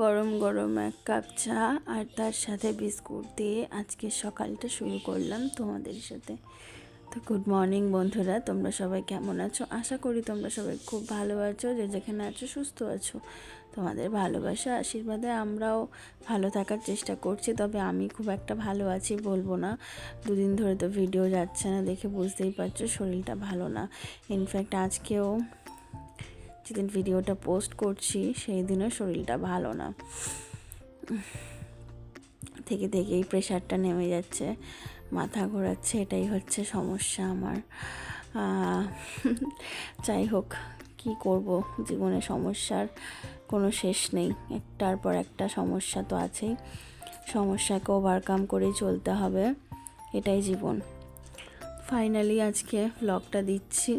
গরম গরম এক কাপ চা আর তার সাথে বিস্কুট দিয়ে আজকে সকালটা শুরু করলাম তোমাদের সাথে। তো গুড মর্নিং বন্ধুরা, তোমরা সবাই কেমন আছো? আশা করি তোমরা সবাই খুব ভালো আছো, যে যেখানে আছো সুস্থ আছো। তোমাদের ভালোবাসা, আশীর্বাদে আমরাও ভালো থাকার চেষ্টা করছি, তবে আমি খুব একটা ভালো আছি বলব না। দুদিন ধরে তো ভিডিও যাচ্ছে না দেখে বুঝতেই পারছ, শরীরটা ভালো না। ইনফ্যাক্ট আজকেও যেদিন ভিডিওটা পোস্ট করছি, সেই দিনও শরীরটা ভালো না। থেকে থেকেই প্রেশারটা নেমে যাচ্ছে, মাথা ঘোরাচ্ছে, এটাই হচ্ছে সমস্যা আমার। যাই হোক, কি করব? জীবনে সমস্যার কোনো শেষ নেই, একটার পর একটা সমস্যা তো আছেই। সমস্যাকে ওভারকাম করেই চলতে হবে, এটাই জীবন। ফাইনালি আজকে ব্লগটা দিচ্ছি।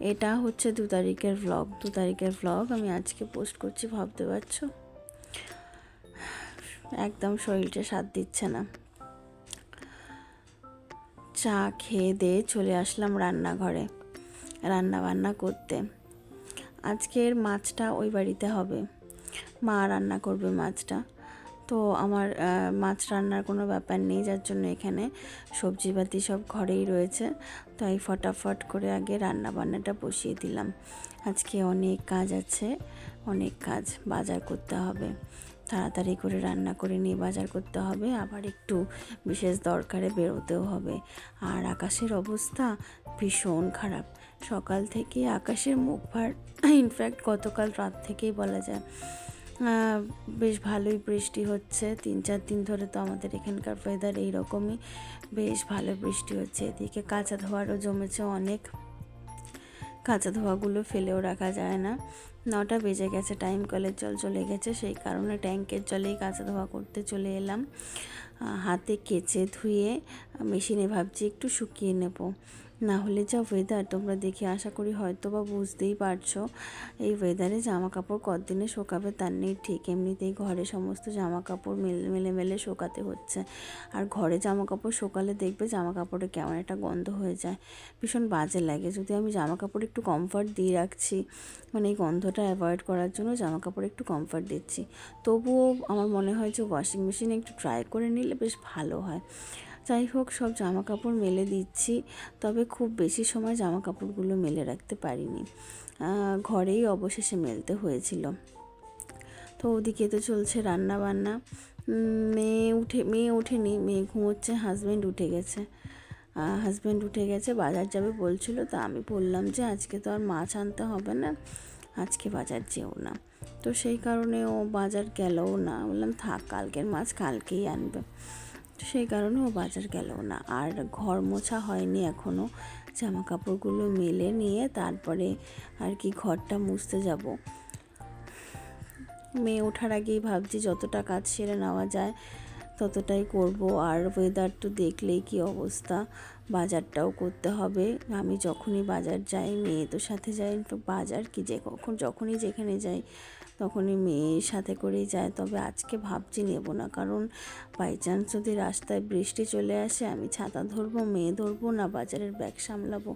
এটা হচ্ছে দু তারিখের ভ্লগ দু তারিখের ভ্লগ আমি আজকে পোস্ট করছি, ভাবতে পারছ? একদম শরীরটা সাথ দিচ্ছে না। চা খেয়ে দিয়ে চলে আসলাম রান্নাঘরে রান্না বান্না করতে। আজকের মাছটা ওই বাড়িতে হবে। মা রান্না করবে মাছটা। তো আমার মাছ রান্নার কোনো ব্যাপার নেই, যার জন্য এখানে সবজিপাতি সব ঘরেই রয়েছে। তাই ফটাফট করে আগে রান্না বান্নাটা বসিয়ে দিলাম। আজকে অনেক কাজ আছে, অনেক কাজ বাজার করতে হবে। তাড়াতাড়ি করে রান্না করে নিয়ে বাজার করতে হবে, আবার একটু বিশেষ দরকারে বেরোতেও হবে। আর আকাশের অবস্থা ভীষণ খারাপ। সকাল থেকে আকাশের মুখ ভার, ইনফ্যাক্ট গতকাল রাত থেকেই বলা যায়। বেশ ভালোই বৃষ্টি হচ্ছে। তিন, চার দিন ধরে তো আমাদের এখানকার ওয়েদার এইরকমই। বেশ ভালো বৃষ্টি হচ্ছে। এদিকে কাঁচা ধোয়ারও জমেছে অনেক। কাঁচা ধোয়াগুলো ফেলেও রাখা যায় না। নটা বেজে গেছে টাইম কলের জল চলে গেছে। সেই কারণে ট্যাঙ্কের জলেই কাঁচা ধোয়া করতে চলে এলাম। হাতে কেচে ধুয়ে, মেশিনে ভাবছি একটু শুকিয়ে নেব। না হলে যা ওয়েদার তোমরা দেখে আশা করি হয়তো বা বুঝতেই পারছ। এই ওয়েদারে জামা কাপড় কতদিনে শোকাবে তার নেই ঠিক, এমনিতেই ঘরে সমস্ত জামা কাপড় মেলে মেলে মেলে শোকাতে হচ্ছে। আর ঘরে জামা কাপড় শোকালে দেখবে জামা কাপড়ে কেমন একটা গন্ধ হয়ে যায়। ভীষণ বাজে লাগে, যদি আমি জামা কাপড় একটু কমফর্ট দিয়ে রাখছি মানে এই গন্ধটা অ্যাভয়েড করার জন্য জামা কাপড় একটু কমফর্ট দিচ্ছি। তবুও আমার মনে হয় যে ওয়াশিং মেশিনে একটু ট্রাই করে নিলে বেশ ভালো হয়। যাই হোক, সব জামা কাপড় মেলে দিচ্ছি, তবে খুব বেশি সময় জামা কাপড়গুলো মেলে রাখতে পারিনি। ঘরেই অবশেষে মেলতে হয়েছিল। তো ওদিকে তো চলছে রান্না বান্না মেয়ে উঠে, মেয়ে ওঠেনি, মেয়ে ঘুমোচ্ছে হাজব্যান্ড উঠে গেছে। হাজব্যান্ড উঠে গেছে, বাজার যাবে বলছিল, তা আমি বললাম যে আজকে তো আর মাছ আনতে হবে না, আজকে বাজার যেও না। তো সেই কারণে ও বাজার গেলও না, বললাম থাক, কালকের মাছ কালকেই আনবে। সেই কারণে ও বাজার গেল না। আর ঘর মোছা হয়নি এখনও জামা কাপড়গুলো মেলে নিয়ে তারপরে আর কি ঘরটা মুছতে যাব। মেয়ে ওঠার আগেই ভাবছি যতটা কাজ সেরে নেওয়া যায় ততটাই করব। আর ওয়েদার তো দেখলেই কি অবস্থা। বাজারটাও করতে হবে। আমি যখনই বাজার যাই, মেয়ে তো সাথে যাই বাজার কি যে কখন, যখনই যেখানে যাই তখনই মেয়ের সাথে করেই যায় তবে আজকে ভাবছি নেব না। কারণ বাই চান্স যদি রাস্তায় বৃষ্টি চলে আসে আমি ছাতা ধরবো মেয়ে ধরবো না বাজারের ব্যাগ সামলাবো।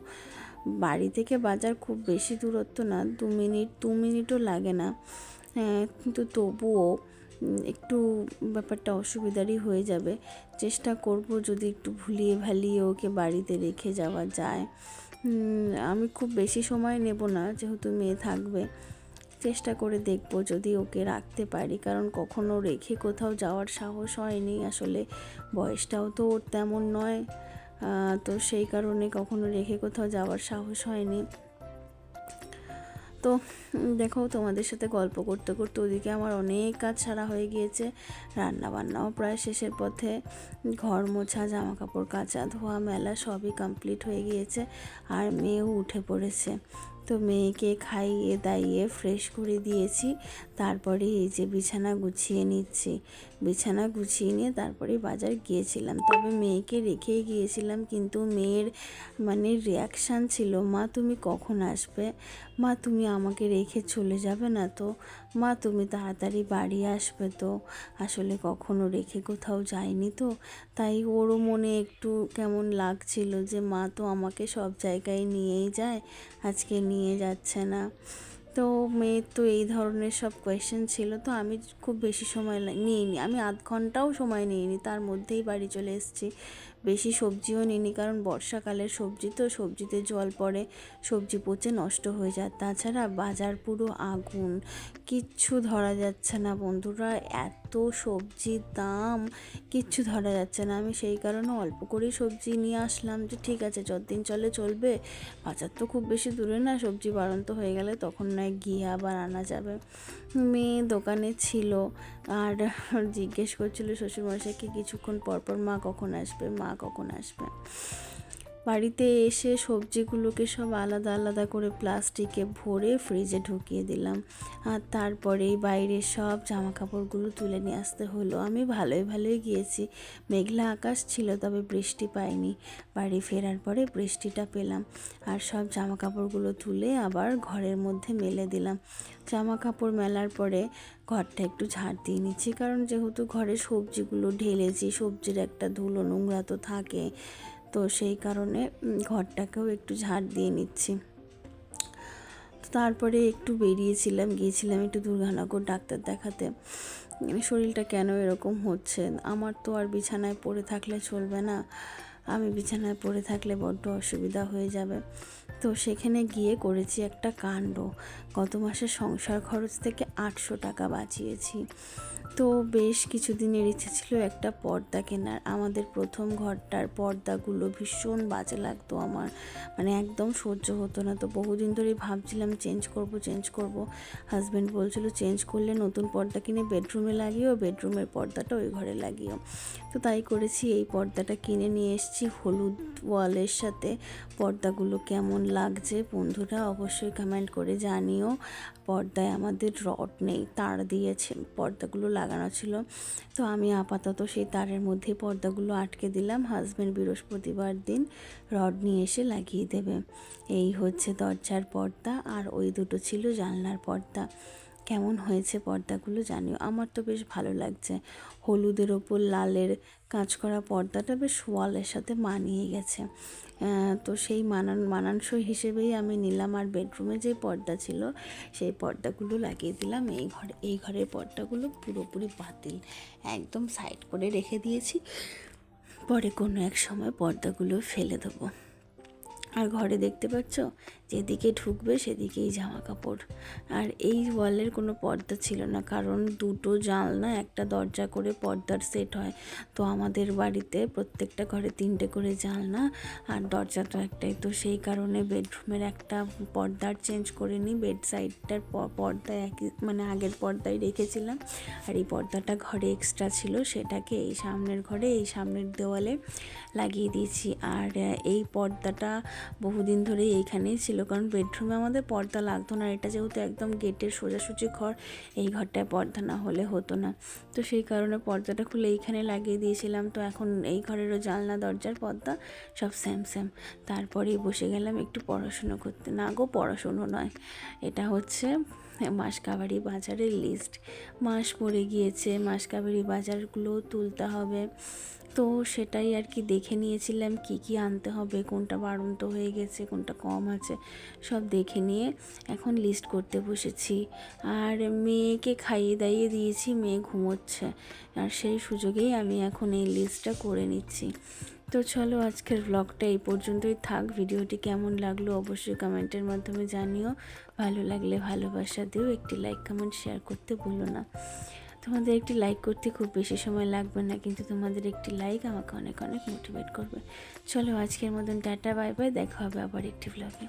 বাড়ি থেকে বাজার খুব বেশি দূরত্ব না দু মিনিট দু মিনিটও লাগে না। হ্যাঁ, কিন্তু তবুও একটু ব্যাপারটা অসুবিধারই হয়ে যাবে। চেষ্টা করব যদি একটু ভুলিয়ে ভালিয়ে ওকে বাড়িতে রেখে যাওয়া যায়। আমি খুব বেশি সময় নেব না যেহেতু মেয়ে থাকবে। চেষ্টা করে দেখব যদি ওকে রাখতে পারি। কারণ কখনো রেখে কোথাও যাওয়ার সাহস হয়নি। আসলে বয়সটাও তো ওর তেমন নয়। তো সেই কারণে কখনো রেখে কোথাও যাওয়ার সাহস হয়নি। তো দেখো তোমাদের সাথে গল্প করতে করতে ওদিকে আমার অনেক কাজ ছাড়া হয়ে গিয়েছে। রান্না বান্নাও প্রায় শেষের পথে। ঘর মোছা জামা কাপড় কাচা, ধোয়া, মেলা সবই কমপ্লিট হয়ে গিয়েছে। আর মেয়েও উঠে পড়েছে। তো মেয়েকে খাইয়ে দাইয়ে ফ্রেশ করে দিয়েছি। তারপরে এই যে বিছানা গুছিয়ে নিচ্ছি। বিছানা গুছিয়ে নিয়ে তারপরে বাজার গিয়েছিলাম। তবে মেয়েকে রেখেই গিয়েছিলাম, কিন্তু মেয়ের মানে রিয়াকশান ছিল, মা, তুমি কখন আসবে? মা, তুমি আমাকে রেখে চলে যাবে না তো? মা, তুমি তাড়াতাড়ি বাড়ি আসবে তো? আসলে কখনো রেখে কোথাও যায়নি তো? তাই ওরও মনে একটু কেমন লাগছিল যে, মা, তো আমাকে সব জায়গায় নিয়েই যায়। আজকে নিয়ে যাচ্ছে না। তো মেয়ের তো এই ধরনের সব কোয়েশ্চেন ছিল। তো আমি খুব বেশি সময় নিইনি। আমি আধ ঘন্টাও সময় নিইনি। তার মধ্যেই বাড়ি চলে এসেছি। বেশি সবজিও নিইনি কারণ বর্ষাকালের সবজি তো, সবজিতে জল পড়ে, সবজি পচে নষ্ট হয়ে যায়। তাছাড়া বাজার পুরো আগুন। কিচ্ছু ধরা যাচ্ছে না বন্ধুরা। এত সবজির দাম, কিচ্ছু ধরা যাচ্ছে না। আমি সেই কারণে অল্প করেই সবজি নিয়ে আসলাম যে, ঠিক আছে, যতদিন চলে চলবে, বাজার তো খুব বেশি দূরে না, সবজি বাড়ন্ত হয়ে গেলে তখন নয় গিয়ে আবার আনা যাবে। মেয়ে দোকানে ছিল আর জিজ্ঞেস করছিল শ্বশুরমশাইকে, কিছুক্ষণ পরপর মা কখন আসবে? মা কখন আসবে? বাড়িতে এসে সবজিগুলোকে সব আলাদা আলাদা করে প্লাস্টিকে ভরে ফ্রিজে ঢুকিয়ে দিলাম। আর তারপরেই বাইরে সব জামা কাপড়গুলো তুলে নিয়ে আসতে হলো। আমি ভালোই ভালোই গিয়েছি। মেঘলা আকাশ ছিল, তবে বৃষ্টি পাইনি। বাড়ি ফেরার পরে বৃষ্টিটা পেলাম। আর সব জামা কাপড়গুলো তুলে আবার ঘরের মধ্যে মেলে দিলাম। জামা কাপড় মেলার পরে ঘরটা একটু ঝাড় দিয়ে নিচ্ছি। কারণ যেহেতু ঘরে সবজিগুলো ঢেলেছি, সবজির একটা ধুলো নোংরা তো থাকে। তো সেই কারণে ঘরটাকেও একটু ঝাড় দিয়ে নিচ্ছি। তারপরে একটু বেরিয়েছিলাম, গিয়েছিলাম একটু দুর্গানগর ডাক্তার দেখাতে। শরীরটা কেন এরকম হচ্ছে? আমার তো আর বিছানায় পড়ে থাকলে চলবে না। আমি বিছানায় পড়ে থাকলে বড্ড অসুবিধা হয়ে যাবে। তো সেখানে গিয়ে করেছি একটা কাণ্ড। গত মাসে সংসার খরচ থেকে আটশো টাকা বাঁচিয়েছি। তো বেশ কিছুদিনের ইচ্ছে ছিল একটা পর্দা কেনার। আমাদের প্রথম ঘরটার পর্দাগুলো ভীষণ বাজে লাগতো আমার। মানে একদম সহ্য হতো না। তো বহুদিন ধরেই ভাবছিলাম চেঞ্জ করব চেঞ্জ করব। হাজব্যান্ড বলছিল, চেঞ্জ করলে নতুন পর্দা কিনে বেডরুমে লাগিও, বেডরুমের পর্দাটা ওই ঘরে লাগিও। তো তাই করেছি, এই পর্দাটা কিনে নিয়ে এসেছি। হলুদ ওয়ালের সাথে পর্দাগুলো কেমন লাগছে। বন্ধুরা, অবশ্যই কমেন্ট করে জানিও। পর্দায় আমাদের রড নেই, তার দিয়েছে, পর্দাগুলো লাগানো ছিল। তো আমি আপাতত সেই তারের মধ্যে পর্দাগুলো আটকে দিলাম। হাজব্যান্ড বৃহস্পতিবার দিন রড নিয়ে এসে লাগিয়ে দেবে। এই হচ্ছে দরজার পর্দা, আর ওই দুটো ছিল জানলার পর্দা। কেমন হয়েছে পর্দাগুলো জানিও। আমার তো বেশ ভালো লাগছে। হলুদের ওপর লালের কাজ করা পর্দাটা বেশ ওয়ালের সাথে মানিয়ে গেছে। তো সেই মানান, মানানসই হিসেবেই আমি নিলাম আর বেডরুমে যে পর্দা ছিল, সেই পর্দাগুলো লাগিয়ে দিলাম। এই ঘরে, এই ঘরের পর্দাগুলো পুরোপুরি বাতিল। একদম সাইড করে রেখে দিয়েছি। পরে কোনো এক সময় পর্দাগুলো ফেলে দেবো। আর ঘরে দেখতে পাচ্ছ? যেদিকে ঢুকবে সেদিকেই জামা কাপড় আর এই ওয়ালের কোনো পর্দা ছিল না, কারণ দুটো জানলা, একটা দরজা করে পর্দার সেট হয়। তো আমাদের বাড়িতে প্রত্যেকটা ঘরে তিনটে করে জানলা আর দরজাটা একটাই। তো সেই কারণে বেডরুমের একটা পর্দার চেঞ্জ করে নিই। বেড সাইডটার পর্দা একই মানে আগের পর্দায় রেখেছিলাম। আর এই পর্দাটা ঘরে এক্সট্রা ছিল, সেটাকে এই সামনের ঘরে, এই সামনের দেওয়ালে লাগিয়ে দিয়েছি। আর এই পর্দাটা বহুদিন ধরে এইখানেই ছিল। কারণ বেডরুমে আমাদের পর্দা লাগতো না। এটা যেহেতু একদম গেটের সোজাসুজি ঘর, এই ঘরটায় পর্দা না হলে হতো না। তো সেই কারণে পর্দাটা খুলে এইখানে লাগিয়ে দিয়েছিলাম। তো এখন এই ঘরেরও জানলা, দরজার পর্দা সব সেম সেম তারপরেই বসে গেলাম একটু পড়াশুনো করতে। না গো, পড়াশুনো নয়। এটা হচ্ছে মাসকাবাড়ি বাজারের লিস্ট মাস পড়ে গিয়েছে। মাসকাবাড়ি বাজারগুলো তুলতে হবে। তো সেটাই আর কি দেখে নিয়েছিলাম কি কি আনতে হবে, কোনটা বাড়ন্ত হয়ে গেছে, কোনটা কম আছে, সব দেখে নিয়ে এখন লিস্ট করতে বসেছি। আর মেয়েকে খাইয়ে দাইয়ে দিয়েছি, মেয়ে ঘুমোচ্ছে। আর সেই সুযোগেই আমি এখন এই লিস্টটা করে নিচ্ছি। তো চলো আজকের ব্লগটা এই পর্যন্তই থাক। ভিডিওটি কেমন লাগল অবশ্যই কমেন্টের মাধ্যমে জানিও। ভালো লাগলে ভালোবাসা দিও। একটি লাইক কমেন্ট শেয়ার করতে ভুলো না। তোমাদের একটি লাইক করতে খুব বেশি সময় লাগবে না, কিন্তু তোমাদের একটি লাইক আমাকে অনেক অনেক মোটিভেট করবে। চলো আজকের মতন টাটা বাই বাই দেখা হবে আবার একটি ব্লগে